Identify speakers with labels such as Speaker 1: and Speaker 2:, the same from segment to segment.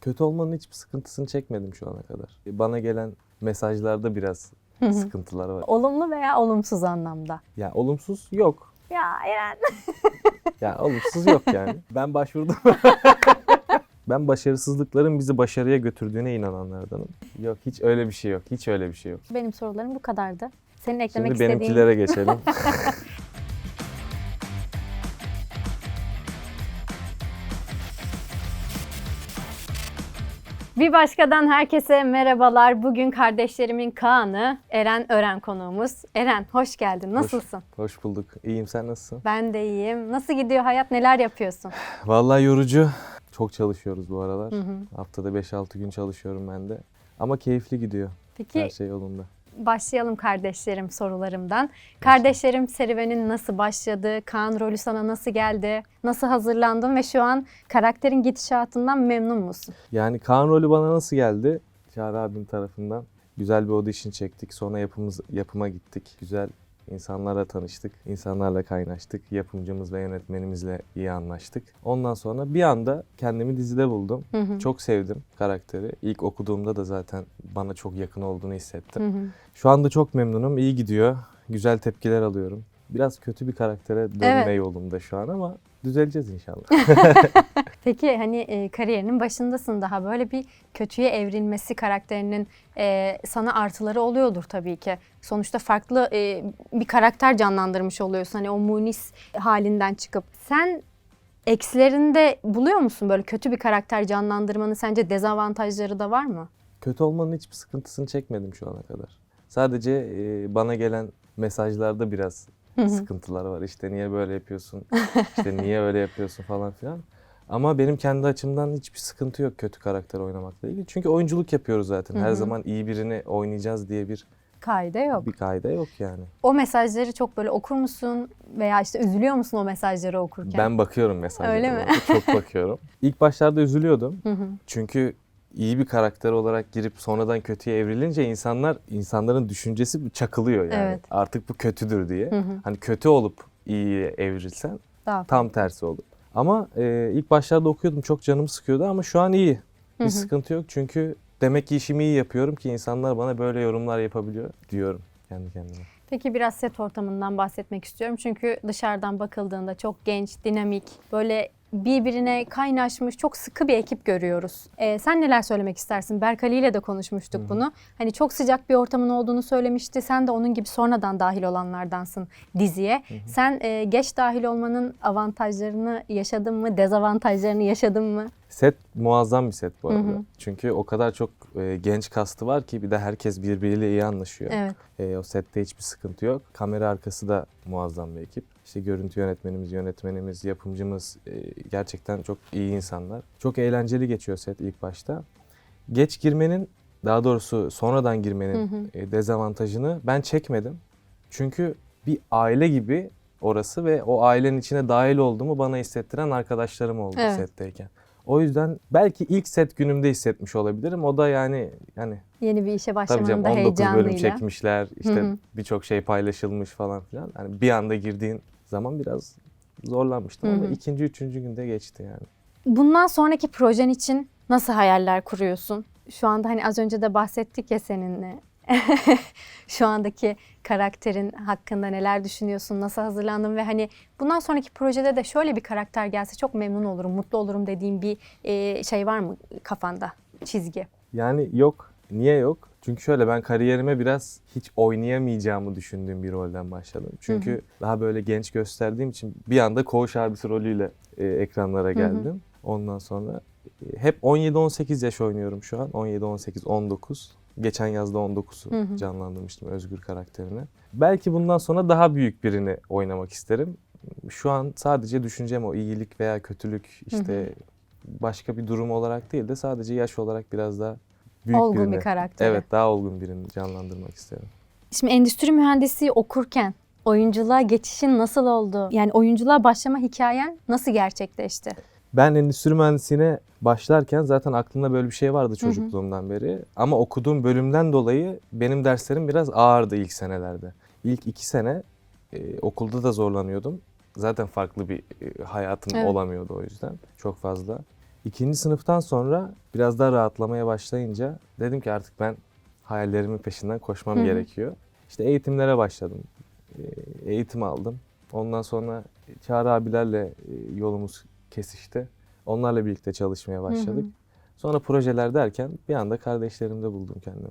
Speaker 1: Kötü olmanın hiçbir sıkıntısını çekmedim şu ana kadar. Bana gelen mesajlarda biraz sıkıntılar var.
Speaker 2: Olumlu veya olumsuz anlamda.
Speaker 1: Ya olumsuz yok.
Speaker 2: Ya Eren.
Speaker 1: Ya olumsuz yok yani. Ben başvurdum. ben başarısızlıkların bizi başarıya götürdüğüne inananlardanım. Yok hiç öyle bir şey yok. Hiç öyle bir şey yok.
Speaker 2: Benim sorularım bu kadardı. Senin eklemek
Speaker 1: Şimdi
Speaker 2: istediğin...
Speaker 1: benimkilere geçelim.
Speaker 2: Bir başkadan herkese merhabalar. Bugün kardeşlerimin Kaan'ı, Eren Ören konuğumuz. Eren hoş geldin. Nasılsın?
Speaker 1: Hoş bulduk. İyiyim sen nasılsın?
Speaker 2: Ben de iyiyim. Nasıl gidiyor hayat? Neler yapıyorsun?
Speaker 1: Vallahi yorucu. Çok çalışıyoruz bu aralar.
Speaker 2: Hı hı.
Speaker 1: Haftada 5-6 gün çalışıyorum ben de. Ama keyifli gidiyor.
Speaker 2: Peki
Speaker 1: Her şey yolunda.
Speaker 2: Başlayalım kardeşlerim sorularımdan. Kardeşlerim serüvenin nasıl başladı? Kaan rolü sana nasıl geldi? Nasıl hazırlandın ve şu an karakterin gidişatından memnun musun?
Speaker 1: Yani Kaan rolü bana nasıl geldi? Çağrı abim tarafından. Güzel bir audition çektik. Sonra yapımız, yapıma gittik. Güzel insanlarla tanıştık. insanlarla kaynaştık. Yapımcımız ve yönetmenimizle iyi anlaştık. Ondan sonra bir anda kendimi dizide buldum.
Speaker 2: Hı hı.
Speaker 1: Çok sevdim karakteri. İlk okuduğumda da zaten bana çok yakın olduğunu hissettim.
Speaker 2: Hı hı.
Speaker 1: Şu anda çok memnunum. İyi gidiyor. Güzel tepkiler alıyorum. Biraz kötü bir karaktere dönme
Speaker 2: Evet.
Speaker 1: yolunda şu an ama düzeleceğiz inşallah.
Speaker 2: Peki hani e, kariyerinin başındasın daha böyle bir kötüye evrilmesi karakterinin e, sana artıları oluyordur tabii ki. Sonuçta farklı e, bir karakter canlandırmış oluyorsun hani o munis halinden çıkıp. Sen eksilerinde buluyor musun böyle kötü bir karakter canlandırmanın sence dezavantajları da var mı?
Speaker 1: Kötü olmanın hiçbir sıkıntısını çekmedim şu ana kadar. Sadece e, bana gelen mesajlarda biraz sıkıntılar var. İşte niye böyle yapıyorsun, işte niye öyle yapıyorsun falan filan. Ama benim kendi açımdan hiçbir sıkıntı yok kötü karakter oynamakla ilgili. Çünkü oyunculuk yapıyoruz zaten. Her zaman iyi birini oynayacağız diye bir
Speaker 2: Kaide yok.
Speaker 1: bir kaide yok yani.
Speaker 2: O mesajları çok böyle okur musun veya işte üzülüyor musun o mesajları okurken?
Speaker 1: Ben bakıyorum mesajlara.
Speaker 2: Öyle mi?
Speaker 1: Çok bakıyorum. İlk başlarda üzülüyordum.
Speaker 2: Hı hı.
Speaker 1: Çünkü iyi bir karakter olarak girip sonradan kötüye evrilince insanlar insanların düşüncesi çakılıyor yani.
Speaker 2: Evet.
Speaker 1: Artık bu kötüdür diye.
Speaker 2: Hı hı.
Speaker 1: Hani kötü olup iyiye evrilsen
Speaker 2: Daha
Speaker 1: tam tersi olur. Ama e, ilk başlarda okuyordum çok canımı sıkıyordu ama şu an iyi. Bir
Speaker 2: Hı hı.
Speaker 1: sıkıntı yok çünkü demek ki işimi iyi yapıyorum ki insanlar bana böyle yorumlar yapabiliyor diyorum kendi kendime.
Speaker 2: Peki biraz set ortamından bahsetmek istiyorum. Çünkü dışarıdan bakıldığında çok genç, dinamik, böyle birbirine kaynaşmış çok sıkı bir ekip görüyoruz. Ee, sen neler söylemek istersin? Berk Ali ile de konuşmuştuk bunu. Hani çok sıcak bir ortamın olduğunu söylemişti. Sen de onun gibi sonradan dahil olanlardansın diziye. Sen e, geç dahil olmanın avantajlarını yaşadın mı? Dezavantajlarını yaşadın mı?
Speaker 1: Set muazzam bir set bu
Speaker 2: Hı
Speaker 1: arada.
Speaker 2: hı.
Speaker 1: Çünkü o kadar çok e, genç kastı var ki bir de herkes birbiriyle iyi anlaşıyor.
Speaker 2: Evet.
Speaker 1: E, o sette hiçbir sıkıntı yok. Kamera arkası da muazzam bir ekip. İşte görüntü yönetmenimiz, yönetmenimiz, yapımcımız e, gerçekten çok iyi insanlar. Çok eğlenceli geçiyor set ilk başta. Geç girmenin, daha doğrusu sonradan girmenin
Speaker 2: Hı hı.
Speaker 1: e, dezavantajını ben çekmedim. Çünkü bir aile gibi orası ve o ailenin içine dahil olduğumu bana hissettiren arkadaşlarım oldu
Speaker 2: Evet.
Speaker 1: setteyken. O yüzden belki ilk set günümde hissetmiş olabilirim. O da yani yani
Speaker 2: Yeni bir işe
Speaker 1: Tabii
Speaker 2: başlamanın
Speaker 1: canım
Speaker 2: da
Speaker 1: 19 bölüm çekmişler. işte birçok şey paylaşılmış falan filan. Yani bir anda girdiğin zaman biraz zorlanmıştım
Speaker 2: Hı
Speaker 1: ama ikinci, üçüncü günde geçti yani.
Speaker 2: Bundan sonraki projen için nasıl hayaller kuruyorsun? Şu anda hani az önce de bahsettik ya seninle. Şu andaki karakterin hakkında neler düşünüyorsun? Nasıl hazırlandın ve hani bundan sonraki projede de şöyle bir karakter gelse çok memnun olurum, mutlu olurum dediğin bir e, şey var mı kafanda? Çizgi.
Speaker 1: Yani yok. Niye yok? Çünkü şöyle ben kariyerime biraz hiç oynayamayacağımı düşündüğüm bir rolden başladım. Çünkü daha böyle genç gösterdiğim için bir anda koğuş abisi rolüyle e, ekranlara geldim. Ondan sonra e, hep 17-18 yaş oynuyorum şu an. 17-18-19. Geçen yazda 19'u
Speaker 2: Hı hı.
Speaker 1: canlandırmıştım Özgür karakterini. Belki bundan sonra daha büyük birini oynamak isterim. Şu an sadece düşüncem o iyilik veya kötülük işte başka bir durum olarak değil de sadece yaş olarak biraz daha büyük
Speaker 2: Olgun
Speaker 1: birini.
Speaker 2: bir karakteri.
Speaker 1: Evet daha olgun birini canlandırmak isterim.
Speaker 2: Şimdi endüstri mühendisi okurken oyunculuğa geçişin nasıl oldu? Yani oyunculuğa başlama hikayen nasıl gerçekleşti?
Speaker 1: Ben endüstri mühendisliğine başlarken zaten aklımda böyle bir şey vardı çocukluğumdan beri. Ama okuduğum bölümden dolayı benim derslerim biraz ağırdı ilk senelerde. İlk iki sene e, okulda da zorlanıyordum. Zaten farklı bir e, hayatım
Speaker 2: Evet.
Speaker 1: olamıyordu o yüzden çok fazla. İkinci sınıftan sonra biraz daha rahatlamaya başlayınca dedim ki artık ben hayallerimin peşinden koşmam
Speaker 2: Hı hı.
Speaker 1: gerekiyor. İşte eğitimlere başladım. Ee, Eğitim aldım. Ondan sonra Çağrı abilerle e, yolumuz kesişti. Onlarla birlikte çalışmaya başladık. Sonra projeler derken bir anda kardeşlerimde buldum kendimi.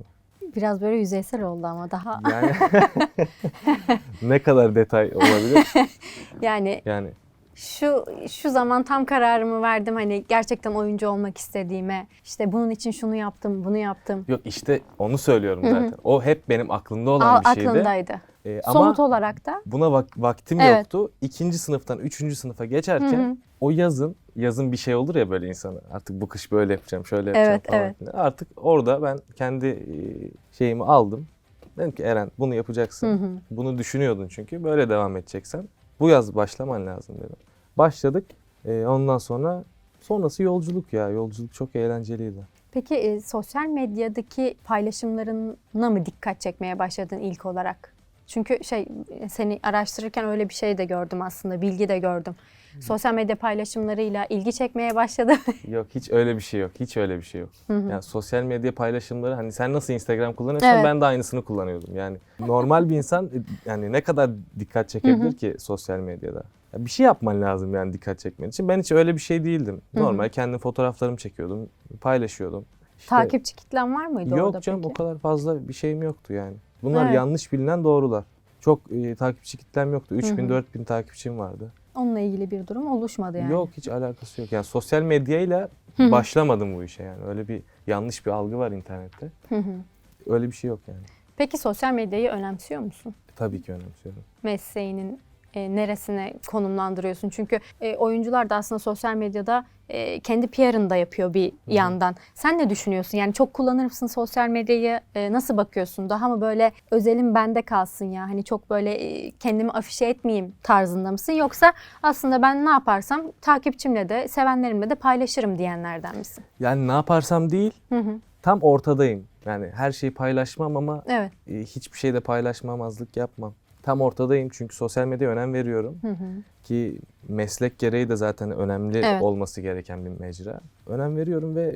Speaker 2: Biraz böyle yüzeysel oldu ama daha
Speaker 1: Yani ne kadar detay olabilir?
Speaker 2: yani
Speaker 1: Yani
Speaker 2: şu şu zaman tam kararımı verdim hani gerçekten oyuncu olmak istediğime. İşte bunun için şunu yaptım, bunu yaptım.
Speaker 1: yok işte onu söylüyorum zaten. O hep benim aklımda olan
Speaker 2: Al,
Speaker 1: bir şeydi.
Speaker 2: aklındaydı.
Speaker 1: Ee,
Speaker 2: Somut olarak da.
Speaker 1: buna vak- vaktim
Speaker 2: Evet.
Speaker 1: yoktu. İkinci sınıftan üçüncü sınıfa geçerken
Speaker 2: Hı hı.
Speaker 1: O yazın, yazın bir şey olur ya böyle insana. Artık bu kış böyle yapacağım, şöyle yapacağım
Speaker 2: Evet,
Speaker 1: falan.
Speaker 2: evet.
Speaker 1: Artık orada ben kendi e, şeyimi aldım. Dedim ki Eren bunu yapacaksın.
Speaker 2: Hı hı.
Speaker 1: Bunu düşünüyordun çünkü. Böyle devam edeceksen bu yaz başlaman lazım dedim. Başladık. Ee, ondan sonra sonrası yolculuk ya. Yolculuk çok eğlenceliydi.
Speaker 2: Peki e, sosyal medyadaki paylaşımlarına mı dikkat çekmeye başladın ilk olarak? Çünkü şey e, seni araştırırken öyle bir şey de gördüm aslında, bilgi de gördüm. Sosyal medya paylaşımlarıyla ilgi çekmeye başladı.
Speaker 1: Yok hiç öyle bir şey yok. Hiç öyle bir şey yok.
Speaker 2: Hı hı.
Speaker 1: Yani sosyal medya paylaşımları hani sen nasıl Instagram kullanıyorsan
Speaker 2: Evet.
Speaker 1: ben de aynısını kullanıyordum. Yani normal bir insan e, yani ne kadar dikkat çekebilir ki sosyal medyada? Ya bir şey yapman lazım yani dikkat çekmen için. Ben hiç öyle bir şey değildim.
Speaker 2: Hı hı.
Speaker 1: Normal kendi fotoğraflarımı çekiyordum, paylaşıyordum. İşte-
Speaker 2: Takipçi kitlen var mıydı orada
Speaker 1: Yok canım
Speaker 2: peki?
Speaker 1: o kadar fazla bir şeyim yoktu yani. Bunlar
Speaker 2: Evet.
Speaker 1: yanlış bilinen doğrular. Çok e, takipçi kitlem yoktu. 3000
Speaker 2: hı.
Speaker 1: 4000 takipçim vardı.
Speaker 2: Onunla ilgili bir durum oluşmadı yani.
Speaker 1: Yok hiç alakası yok. Yani sosyal medyayla
Speaker 2: Hı hı.
Speaker 1: başlamadım bu işe yani. Öyle bir yanlış bir algı var internette. Öyle bir şey yok yani.
Speaker 2: Peki sosyal medyayı önemsiyor musun?
Speaker 1: Tabii ki önemsiyorum.
Speaker 2: mesleğinin e, neresine konumlandırıyorsun? Çünkü e, oyuncular da aslında sosyal medyada e, kendi PR'ını da yapıyor bir yandan. Sen ne düşünüyorsun? Yani çok kullanır mısın sosyal medyayı? E, nasıl bakıyorsun? Daha mı böyle özelim bende kalsın ya? Hani çok böyle e, kendimi afişe etmeyeyim tarzında mısın? Yoksa aslında ben ne yaparsam takipçimle de sevenlerimle de paylaşırım diyenlerden misin?
Speaker 1: Yani ne yaparsam değil,
Speaker 2: Hı hı.
Speaker 1: tam ortadayım. Yani her şeyi paylaşmam ama
Speaker 2: Evet.
Speaker 1: e, hiçbir şeyde paylaşmamazlık yapmam. Tam ortadayım çünkü sosyal medyaya önem veriyorum.
Speaker 2: Hı hı.
Speaker 1: Ki meslek gereği de zaten önemli
Speaker 2: Evet.
Speaker 1: olması gereken bir mecra. Önem veriyorum ve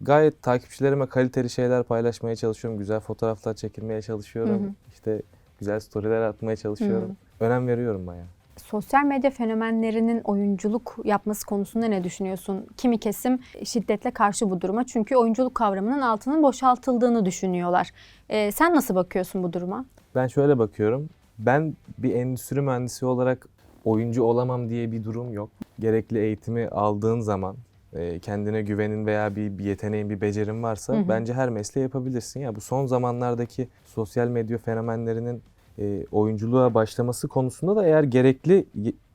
Speaker 1: gayet takipçilerime kaliteli şeyler paylaşmaya çalışıyorum. Güzel fotoğraflar çekilmeye çalışıyorum.
Speaker 2: Hı hı.
Speaker 1: İşte güzel storyler atmaya çalışıyorum. Önem veriyorum bayağı.
Speaker 2: Sosyal medya fenomenlerinin oyunculuk yapması konusunda ne düşünüyorsun? Kimi kesim şiddetle karşı bu duruma çünkü oyunculuk kavramının altının boşaltıldığını düşünüyorlar. Ee, sen nasıl bakıyorsun bu duruma?
Speaker 1: Ben şöyle bakıyorum. Ben bir endüstri mühendisi olarak oyuncu olamam diye bir durum yok. Gerekli eğitimi aldığın zaman e, kendine güvenin veya bir, bir yeteneğin, bir becerin varsa
Speaker 2: Hı hı.
Speaker 1: bence her mesleği yapabilirsin. Ya bu son zamanlardaki sosyal medya fenomenlerinin e, oyunculuğa başlaması konusunda da eğer gerekli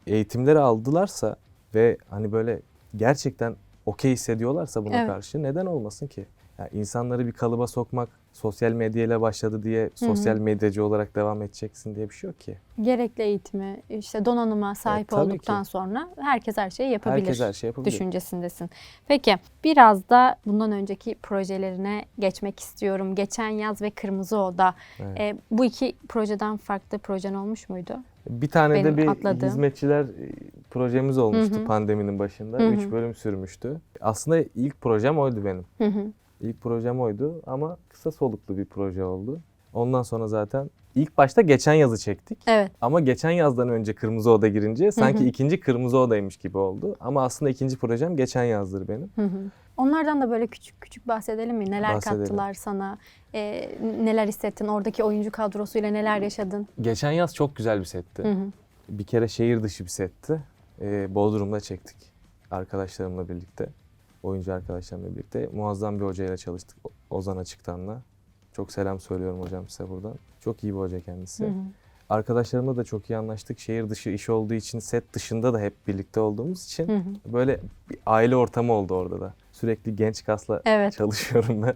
Speaker 1: eğitimleri aldılarsa ve hani böyle gerçekten okey hissediyorlarsa buna
Speaker 2: Evet.
Speaker 1: karşı neden olmasın ki? Yani insanları bir kalıba sokmak sosyal medyayla başladı diye sosyal medyacı olarak devam edeceksin diye bir şey yok ki.
Speaker 2: Gerekli eğitimi, işte donanıma sahip
Speaker 1: tabii
Speaker 2: olduktan
Speaker 1: ki.
Speaker 2: sonra herkes her şeyi yapabilir.
Speaker 1: Herkes her şey yapabilir.
Speaker 2: düşüncesindesin. Peki biraz da bundan önceki projelerine geçmek istiyorum. Geçen yaz ve Kırmızı Oda.
Speaker 1: Evet.
Speaker 2: Ee, bu iki projeden farklı projen olmuş muydu?
Speaker 1: Bir tane
Speaker 2: Benim
Speaker 1: de bir
Speaker 2: atladığım.
Speaker 1: hizmetçiler e, projemiz olmuştu
Speaker 2: Hı hı.
Speaker 1: pandeminin başında.
Speaker 2: Hı hı.
Speaker 1: Üç bölüm sürmüştü. Aslında ilk projem oydu benim.
Speaker 2: Hı hı.
Speaker 1: İlk projem oydu ama kısa soluklu bir proje oldu. Ondan sonra zaten ilk başta geçen yazı çektik.
Speaker 2: Evet.
Speaker 1: Ama geçen yazdan önce Kırmızı Oda girince sanki
Speaker 2: hı.
Speaker 1: ikinci Kırmızı Oda'ymış gibi oldu. Ama aslında ikinci projem geçen yazdır benim.
Speaker 2: Hı hı. Onlardan da böyle küçük küçük bahsedelim mi? Neler
Speaker 1: Bahsedelim.
Speaker 2: kattılar sana? Ee, neler hissettin? Oradaki oyuncu kadrosuyla neler yaşadın?
Speaker 1: Geçen yaz çok güzel bir setti.
Speaker 2: Hı hı.
Speaker 1: Bir kere şehir dışı bir setti. Ee, Bodrum'da çektik arkadaşlarımla birlikte. Oyuncu arkadaşlarımla birlikte. Muazzam bir hocayla çalıştık. Ozan Açıktan'la. Çok selam söylüyorum hocam size buradan. Çok iyi bir hoca kendisi.
Speaker 2: Hı hı.
Speaker 1: Arkadaşlarımla da çok iyi anlaştık. Şehir dışı iş olduğu için set dışında da hep birlikte olduğumuz için
Speaker 2: Hı hı.
Speaker 1: böyle bir aile ortamı oldu orada da. Sürekli genç kasla
Speaker 2: Evet.
Speaker 1: çalışıyorum ben.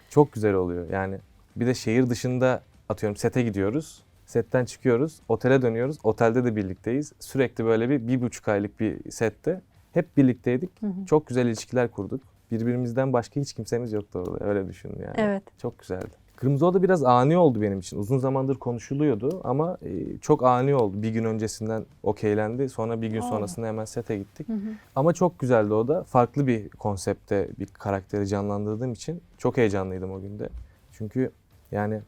Speaker 1: çok güzel oluyor yani. Bir de şehir dışında atıyorum sete gidiyoruz. Setten çıkıyoruz, otele dönüyoruz. Otelde de birlikteyiz. Sürekli böyle bir, bir buçuk aylık bir sette hep birlikteydik.
Speaker 2: Hı hı.
Speaker 1: Çok güzel ilişkiler kurduk. Birbirimizden başka hiç kimsemiz yoktu orada. Öyle düşünün yani.
Speaker 2: Evet.
Speaker 1: Çok güzeldi. Kırmızı Oda biraz ani oldu benim için. Uzun zamandır konuşuluyordu ama e, çok ani oldu. Bir gün öncesinden okeylendi. Sonra bir gün
Speaker 2: Aa.
Speaker 1: sonrasında hemen sete gittik.
Speaker 2: Hı hı.
Speaker 1: Ama çok güzeldi o da. Farklı bir konsepte bir karakteri canlandırdığım için çok heyecanlıydım o günde. Çünkü yani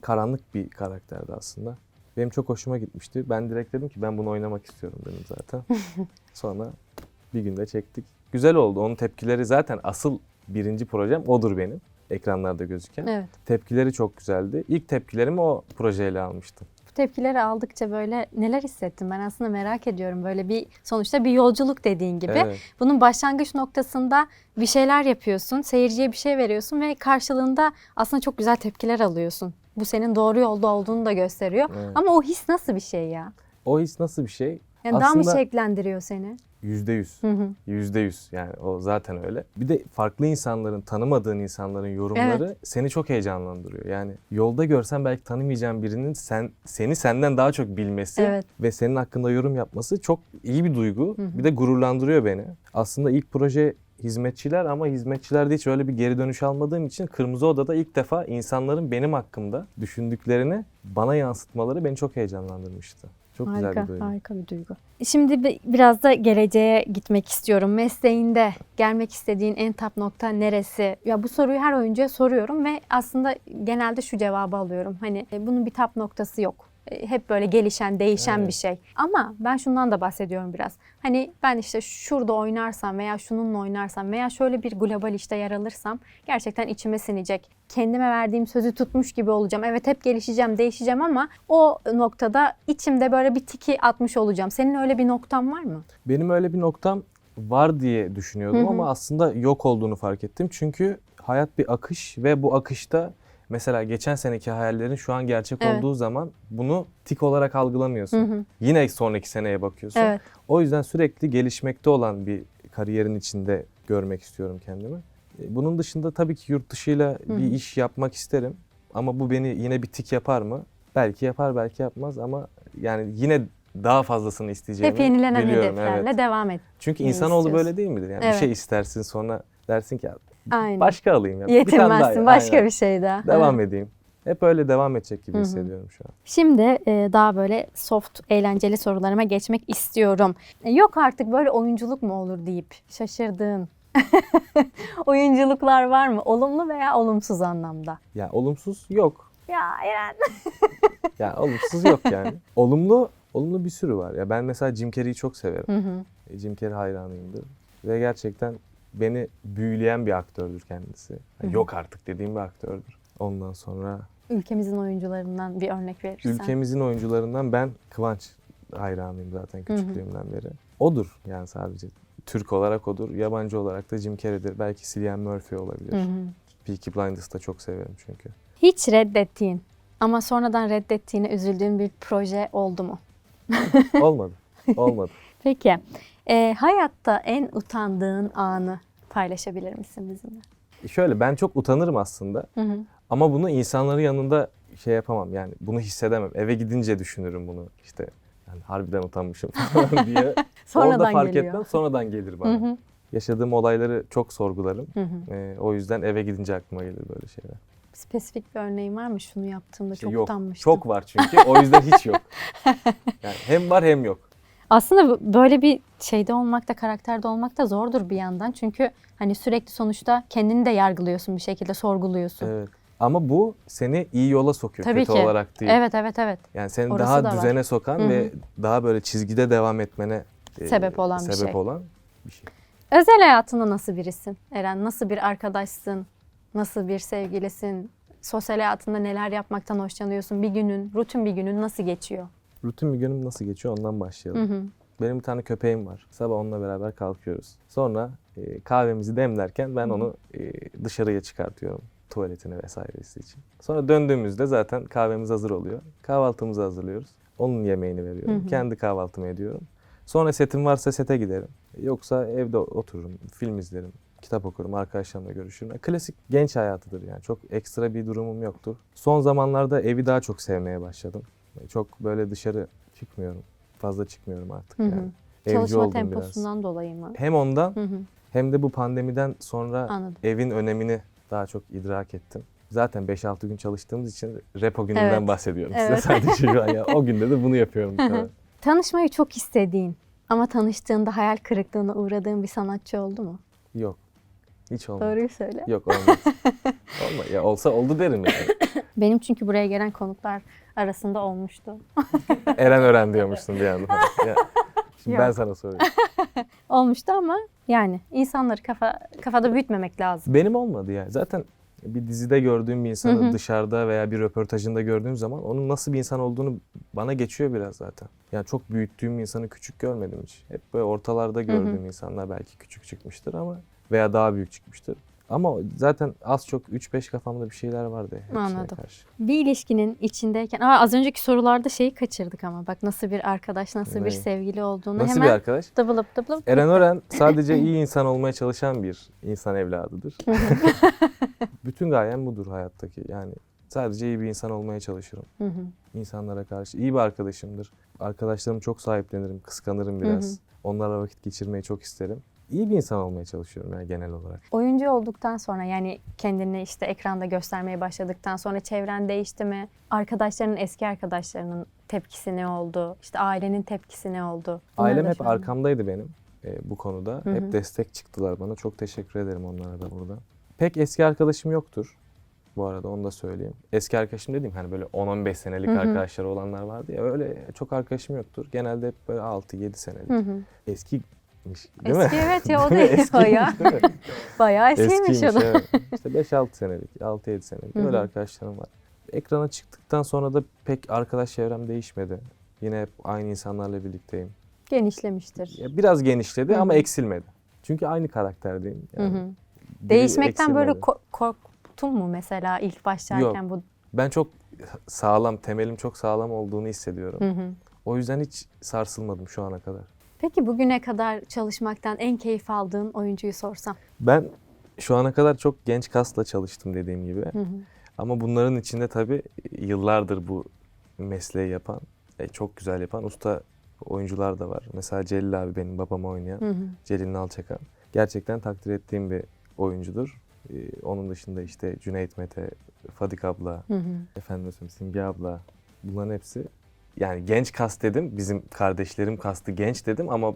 Speaker 1: karanlık bir karakterdi aslında. Benim çok hoşuma gitmişti. Ben direkt dedim ki ben bunu oynamak istiyorum dedim zaten. Sonra bir günde çektik. Güzel oldu. Onun tepkileri zaten asıl birinci projem odur benim. Ekranlarda gözüken.
Speaker 2: Evet.
Speaker 1: Tepkileri çok güzeldi. İlk tepkilerimi o projeyle almıştım.
Speaker 2: Bu tepkileri aldıkça böyle neler hissettim ben aslında merak ediyorum. Böyle bir sonuçta bir yolculuk dediğin gibi.
Speaker 1: Evet.
Speaker 2: Bunun başlangıç noktasında bir şeyler yapıyorsun, seyirciye bir şey veriyorsun ve karşılığında aslında çok güzel tepkiler alıyorsun. Bu senin doğru yolda olduğunu da gösteriyor.
Speaker 1: Evet.
Speaker 2: Ama o his nasıl bir şey ya?
Speaker 1: O his nasıl bir şey?
Speaker 2: Yani daha mı
Speaker 1: Aslında-
Speaker 2: şevklendiriyor seni?
Speaker 1: Yüzde yüz. Yüzde yüz yani o zaten öyle. Bir de farklı insanların, tanımadığın insanların yorumları seni çok heyecanlandırıyor. Yani yolda görsen belki tanımayacağın birinin sen seni senden daha çok bilmesi
Speaker 2: Evet.
Speaker 1: ve senin hakkında yorum yapması çok iyi bir duygu.
Speaker 2: Hı hı.
Speaker 1: Bir de gururlandırıyor beni. Aslında ilk proje hizmetçiler ama hizmetçilerde hiç öyle bir geri dönüş almadığım için Kırmızı Oda'da ilk defa insanların benim hakkımda düşündüklerini bana yansıtmaları beni çok heyecanlandırmıştı. Çok güzel bir
Speaker 2: harika,
Speaker 1: duygu.
Speaker 2: harika bir duygu. Şimdi bi- biraz da geleceğe gitmek istiyorum. Mesleğinde gelmek istediğin en tap nokta neresi? Ya bu soruyu her oyuncuya soruyorum ve aslında genelde şu cevabı alıyorum. Hani e, bunun bir tap noktası yok. E, Hep böyle gelişen, değişen
Speaker 1: Evet.
Speaker 2: bir şey. Ama ben şundan da bahsediyorum biraz. Hani ben işte şurada oynarsam veya şununla oynarsam veya şöyle bir global işte yer alırsam gerçekten içime sinecek. Kendime verdiğim sözü tutmuş gibi olacağım. Evet hep gelişeceğim, değişeceğim ama o noktada içimde böyle bir tiki atmış olacağım. Senin öyle bir noktan var mı?
Speaker 1: Benim öyle bir noktam var diye düşünüyordum
Speaker 2: Hı hı.
Speaker 1: ama aslında yok olduğunu fark ettim. Çünkü hayat bir akış ve bu akışta mesela geçen seneki hayallerin şu an gerçek
Speaker 2: Evet.
Speaker 1: olduğu zaman bunu tik olarak algılamıyorsun.
Speaker 2: Hı hı.
Speaker 1: Yine sonraki seneye bakıyorsun.
Speaker 2: Evet.
Speaker 1: O yüzden sürekli gelişmekte olan bir kariyerin içinde görmek istiyorum kendimi. E, Bunun dışında tabii ki yurt dışıyla
Speaker 2: Hı
Speaker 1: bir
Speaker 2: hı.
Speaker 1: iş yapmak isterim. Ama bu beni yine bir tik yapar mı? Belki yapar, belki yapmaz ama yani yine daha fazlasını isteyeceğimi
Speaker 2: Hep yenilenen
Speaker 1: biliyorum.
Speaker 2: hedeflerle
Speaker 1: Evet.
Speaker 2: devam et.
Speaker 1: Çünkü insanoğlu
Speaker 2: istiyorsun?
Speaker 1: böyle değil midir? Yani
Speaker 2: Evet.
Speaker 1: bir şey istersin sonra dersin ki "Ya
Speaker 2: Aynen.
Speaker 1: başka alayım ya. bir tane daha
Speaker 2: Yetinmezsin.
Speaker 1: ya."
Speaker 2: Başka
Speaker 1: Aynen.
Speaker 2: bir şey daha.
Speaker 1: Devam edeyim. Hep öyle devam edecek gibi
Speaker 2: Hı hı.
Speaker 1: hissediyorum şu an.
Speaker 2: Şimdi e, daha böyle soft, eğlenceli sorularıma geçmek istiyorum. E, yok artık böyle oyunculuk mu olur deyip şaşırdığın oyunculuklar var mı? Olumlu veya olumsuz anlamda.
Speaker 1: Ya olumsuz yok.
Speaker 2: Ya Eren.
Speaker 1: Ya olumsuz yok yani. Olumlu olumlu bir sürü var. Ya ben mesela Jim Carrey'i çok severim.
Speaker 2: Hı hı.
Speaker 1: E, Jim Carrey hayranıyımdır. Ve gerçekten beni büyüleyen bir aktördür kendisi.
Speaker 2: Hı.
Speaker 1: Yok artık dediğim bir aktördür. Ondan sonra
Speaker 2: Ülkemizin oyuncularından bir örnek verirsen.
Speaker 1: ülkemizin oyuncularından ben Kıvanç hayranıyım zaten küçüklüğümden beri. Odur yani sadece. Türk olarak odur. Yabancı olarak da Jim Carrey'dir. Belki Cillian Murphy olabilir.
Speaker 2: Hı hı.
Speaker 1: Peaky Blinders'ı da çok severim çünkü.
Speaker 2: Hiç reddettiğin ama sonradan reddettiğine üzüldüğün bir proje oldu mu?
Speaker 1: Olmadı. Olmadı.
Speaker 2: Peki. e, hayatta en utandığın anı paylaşabilir misin bizimle?
Speaker 1: Şöyle ben çok utanırım aslında.
Speaker 2: Hı hı.
Speaker 1: Ama bunu insanların yanında şey yapamam yani bunu hissedemem. Eve gidince düşünürüm bunu işte yani harbiden utanmışım falan diye.
Speaker 2: Sonradan
Speaker 1: Orada fark
Speaker 2: geliyor.
Speaker 1: etmem sonradan gelir
Speaker 2: Hı
Speaker 1: bana.
Speaker 2: hı.
Speaker 1: Yaşadığım olayları çok sorgularım.
Speaker 2: Hı hı.
Speaker 1: Ee, o yüzden eve gidince aklıma gelir böyle şeyler.
Speaker 2: Spesifik bir örneğin var mı? Şunu yaptığımda
Speaker 1: İşte
Speaker 2: çok
Speaker 1: yok.
Speaker 2: utanmıştım.
Speaker 1: Çok var çünkü o yüzden hiç yok. Yani hem var hem yok.
Speaker 2: Aslında böyle bir şeyde olmak da karakterde olmak da zordur bir yandan. Çünkü hani sürekli sonuçta kendini de yargılıyorsun bir şekilde sorguluyorsun.
Speaker 1: Evet. Ama bu seni iyi yola sokuyor
Speaker 2: Tabii
Speaker 1: kötü
Speaker 2: ki.
Speaker 1: olarak değil.
Speaker 2: Evet evet evet.
Speaker 1: Yani seni
Speaker 2: Orası
Speaker 1: daha
Speaker 2: da var.
Speaker 1: düzene sokan
Speaker 2: Hı hı.
Speaker 1: ve daha böyle çizgide devam etmene e,
Speaker 2: Sebep olan bir
Speaker 1: sebep
Speaker 2: şey.
Speaker 1: olan bir şey.
Speaker 2: Özel hayatında nasıl birisin Eren? Nasıl bir arkadaşsın? Nasıl bir sevgilisin? Sosyal hayatında neler yapmaktan hoşlanıyorsun? Bir günün, rutin bir günün nasıl geçiyor?
Speaker 1: Rutin bir günüm nasıl geçiyor ondan başlayalım.
Speaker 2: Hı hı.
Speaker 1: Benim bir tane köpeğim var. Sabah onunla beraber kalkıyoruz. Sonra e, kahvemizi demlerken ben onu e, dışarıya çıkartıyorum. Tuvaletine vesairesi için. Sonra döndüğümüzde zaten kahvemiz hazır oluyor. Kahvaltımızı hazırlıyoruz. Onun yemeğini veriyorum.
Speaker 2: Hı hı.
Speaker 1: Kendi kahvaltımı ediyorum. Sonra setim varsa sete giderim. Yoksa evde otururum, film izlerim, kitap okurum, arkadaşlarımla görüşürüm. Klasik genç hayatıdır yani. Çok ekstra bir durumum yoktur. Son zamanlarda evi daha çok sevmeye başladım. Çok böyle dışarı çıkmıyorum. Fazla çıkmıyorum artık
Speaker 2: Hı hı.
Speaker 1: yani. Evci
Speaker 2: Çalışma
Speaker 1: oldum
Speaker 2: temposundan dolayı mı?
Speaker 1: biraz. Hem ondan
Speaker 2: Hı hı.
Speaker 1: hem de bu pandemiden sonra
Speaker 2: Anladım.
Speaker 1: evin önemini daha çok idrak ettim. Zaten 5-6 gün çalıştığımız için repo gününden
Speaker 2: Evet.
Speaker 1: bahsediyorum
Speaker 2: Evet.
Speaker 1: size sadece şu an. Ya, o günde de bunu yapıyorum.
Speaker 2: Tanışmayı çok istediğin ama tanıştığında hayal kırıklığına uğradığın bir sanatçı oldu mu?
Speaker 1: Yok. Hiç olmadı.
Speaker 2: Doğruyu söyle.
Speaker 1: Yok olmaz. Olma. Ya olsa oldu derim yani.
Speaker 2: Benim çünkü buraya gelen konuklar arasında olmuştu.
Speaker 1: Eren öğren diyormuşsun bir anda. Ya, şimdi ben sana soruyorum.
Speaker 2: Olmuştu ama yani insanları kafa kafada büyütmemek lazım.
Speaker 1: Benim olmadı yani. Zaten bir dizide gördüğüm bir insanı
Speaker 2: Hı hı.
Speaker 1: dışarıda veya bir röportajında gördüğüm zaman onun nasıl bir insan olduğunu bana geçiyor biraz zaten. Yani çok büyüttüğüm insanı küçük görmedim hiç. Hep böyle ortalarda gördüğüm insanlar belki küçük çıkmıştır ama veya daha büyük çıkmıştır. Ama zaten az çok 3-5 kafamda bir şeyler vardı hepsine
Speaker 2: Anladım.
Speaker 1: karşı.
Speaker 2: Bir ilişkinin içindeyken, Aa, az önceki sorularda şeyi kaçırdık ama bak nasıl bir arkadaş, nasıl bir
Speaker 1: Neyi?
Speaker 2: sevgili olduğunu
Speaker 1: Nasıl
Speaker 2: hemen
Speaker 1: bir arkadaş?
Speaker 2: dıbılıp dıbılıp.
Speaker 1: Eren Ören sadece iyi insan olmaya çalışan bir insan evladıdır. Bütün gayem budur hayattaki. Yani sadece iyi bir insan olmaya çalışırım.
Speaker 2: Hı hı.
Speaker 1: insanlara karşı. iyi bir arkadaşımdır. Arkadaşlarımı çok sahiplenirim, kıskanırım biraz. Onlarla vakit geçirmeyi çok isterim. İyi bir insan olmaya çalışıyorum yani genel olarak.
Speaker 2: Oyuncu olduktan sonra yani kendini işte ekranda göstermeye başladıktan sonra çevren değişti mi? Arkadaşlarının eski arkadaşlarının tepkisi ne oldu? İşte ailenin tepkisi ne oldu? Bunları
Speaker 1: Ailem hep arkamdaydı benim e, bu konuda.
Speaker 2: Hı hı.
Speaker 1: Hep destek çıktılar bana. Çok teşekkür ederim onlara da burada. Pek eski arkadaşım yoktur. Bu arada onu da söyleyeyim. Eski arkadaşım dediğim hani böyle 10-15 senelik
Speaker 2: Hı hı.
Speaker 1: arkadaşları olanlar vardı ya öyle çok arkadaşım yoktur. Genelde hep böyle 6-7 senelik.
Speaker 2: Hı hı.
Speaker 1: Eskimiş değil
Speaker 2: Eski
Speaker 1: mi?
Speaker 2: evet ya o da
Speaker 1: mi? Eskiymiş,
Speaker 2: bayağı, eskiymiş
Speaker 1: Eskiymiş
Speaker 2: o da.
Speaker 1: evet. İşte 5-6 senelik, 6-7 senelik
Speaker 2: Hı hı.
Speaker 1: öyle arkadaşlarım var. Ekrana çıktıktan sonra da pek arkadaş çevrem değişmedi. Yine hep aynı insanlarla birlikteyim.
Speaker 2: Genişlemiştir.
Speaker 1: Ya biraz genişledi
Speaker 2: Hı hı.
Speaker 1: ama eksilmedi. Çünkü aynı karakterdeyim. Yani
Speaker 2: Değişmekten böyle
Speaker 1: eksilmedi.
Speaker 2: ko- korktun mu mesela ilk başlarken bu?
Speaker 1: Ben çok sağlam, temelim çok sağlam olduğunu hissediyorum.
Speaker 2: Hı hı.
Speaker 1: O yüzden hiç sarsılmadım şu ana kadar.
Speaker 2: Peki bugüne kadar çalışmaktan en keyif aldığın oyuncuyu sorsam?
Speaker 1: Ben şu ana kadar çok genç kasla çalıştım dediğim gibi.
Speaker 2: Hı hı.
Speaker 1: Ama bunların içinde tabii yıllardır bu mesleği yapan, e, çok güzel yapan usta oyuncular da var. Mesela Celil abi benim babama oynayan,
Speaker 2: Hı hı.
Speaker 1: Celil Nalçakan. Gerçekten takdir ettiğim bir oyuncudur. E, onun dışında işte Cüneyt Mete, Fadik abla,
Speaker 2: Hı hı.
Speaker 1: efendim Simge abla. Bunların hepsi yani genç kast dedim. Bizim kardeşlerim kastı genç dedim ama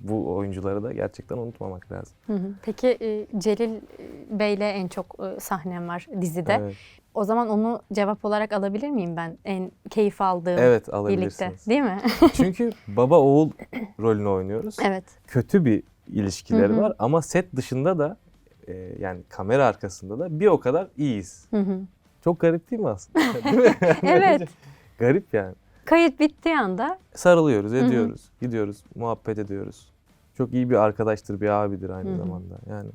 Speaker 1: bu oyuncuları da gerçekten unutmamak lazım.
Speaker 2: Hı hı. Peki e, Celil e, Bey'le en çok e, sahnem var dizide.
Speaker 1: Evet,
Speaker 2: O zaman onu cevap olarak alabilir miyim ben? En keyif aldığım
Speaker 1: evet
Speaker 2: birlikte. Değil mi?
Speaker 1: Çünkü baba oğul rolünü oynuyoruz.
Speaker 2: evet.
Speaker 1: kötü bir ilişkileri
Speaker 2: Hı hı.
Speaker 1: var ama set dışında da e, yani kamera arkasında da bir o kadar iyiyiz.
Speaker 2: Hı hı.
Speaker 1: Çok garip değil mi aslında? değil mi?
Speaker 2: Evet.
Speaker 1: garip yani.
Speaker 2: Kayıt bittiği anda
Speaker 1: Sarılıyoruz, ediyoruz, gidiyoruz, muhabbet ediyoruz. Çok iyi bir arkadaştır, bir abidir aynı
Speaker 2: Hı hı.
Speaker 1: zamanda. Yani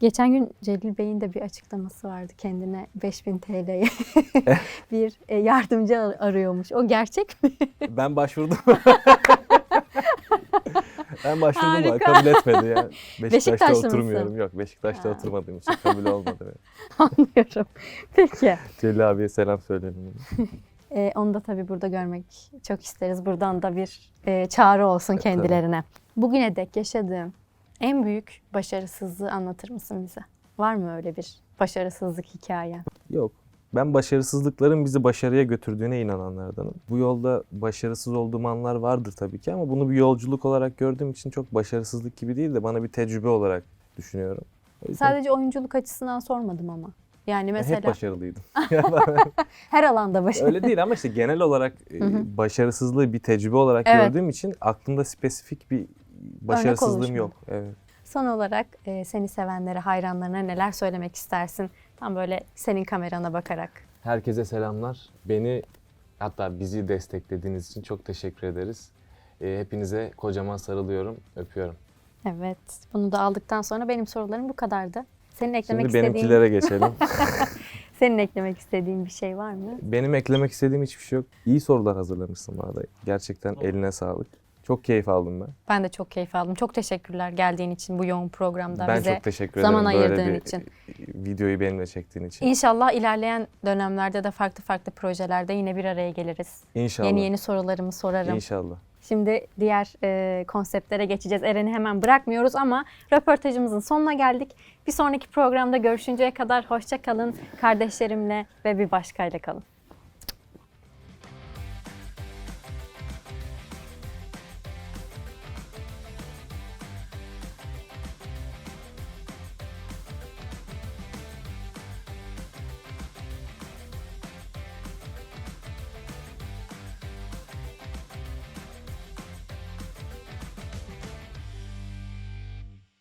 Speaker 2: geçen gün Celil Bey'in de bir açıklaması vardı. Kendine 5000 TL'ye bir e, yardımcı ar- arıyormuş. O gerçek mi?
Speaker 1: ben başvurdum. ben başvurdum ama
Speaker 2: Harika.
Speaker 1: kabul etmedi ya. Beşiktaş'ta
Speaker 2: Beşiktaşlı mısın?
Speaker 1: oturmuyorum. Yok, Beşiktaş'ta
Speaker 2: Ha.
Speaker 1: oturmadığım için kabul olmadı. benim.
Speaker 2: Anlıyorum. Peki.
Speaker 1: Celil abiye selam söyleyelim.
Speaker 2: Ee, onu da tabii burada görmek çok isteriz. Buradan da bir e, çağrı olsun
Speaker 1: Evet, tabii.
Speaker 2: kendilerine. Bugüne dek yaşadığın en büyük başarısızlığı anlatır mısın bize? Var mı öyle bir başarısızlık hikayen?
Speaker 1: Yok. Ben başarısızlıkların bizi başarıya götürdüğüne inananlardanım. Bu yolda başarısız olduğum anlar vardır tabii ki ama bunu bir yolculuk olarak gördüğüm için çok başarısızlık gibi değil de bana bir tecrübe olarak düşünüyorum.
Speaker 2: Sadece oyunculuk açısından sormadım ama. Yani mesela
Speaker 1: hep başarılıydım.
Speaker 2: her alanda başarılı.
Speaker 1: Öyle değil ama işte genel olarak e, başarısızlığı bir tecrübe olarak
Speaker 2: Evet.
Speaker 1: gördüğüm için aklımda spesifik bir başarısızlığım yok. Evet.
Speaker 2: Son olarak e, seni sevenlere, hayranlarına neler söylemek istersin? Tam böyle senin kamerana bakarak.
Speaker 1: Herkese selamlar. Beni hatta bizi desteklediğiniz için çok teşekkür ederiz. E, hepinize kocaman sarılıyorum, öpüyorum.
Speaker 2: Evet. Bunu da aldıktan sonra benim sorularım bu kadardı. Senin eklemek
Speaker 1: Şimdi
Speaker 2: istediğin,
Speaker 1: benimkilere geçelim.
Speaker 2: senin eklemek istediğin bir şey var mı?
Speaker 1: Benim eklemek istediğim hiçbir şey yok. İyi sorular hazırlamışsın bana da. Gerçekten eline sağlık. Çok keyif aldım ben.
Speaker 2: Ben de çok keyif aldım. Çok teşekkürler geldiğin için bu yoğun programda
Speaker 1: ben
Speaker 2: bize.
Speaker 1: çok teşekkür
Speaker 2: zaman
Speaker 1: ederim böyle
Speaker 2: ayırdığın
Speaker 1: bir
Speaker 2: için.
Speaker 1: videoyu benimle çektiğin için.
Speaker 2: İnşallah ilerleyen dönemlerde de farklı farklı projelerde yine bir araya geliriz.
Speaker 1: İnşallah.
Speaker 2: Yeni yeni sorularımı sorarım.
Speaker 1: İnşallah.
Speaker 2: Şimdi diğer e, konseptlere geçeceğiz. Eren'i hemen bırakmıyoruz ama röportajımızın sonuna geldik. Bir sonraki programda görüşünceye kadar hoşça kalın. Kardeşlerimle ve bir başkayla kalın.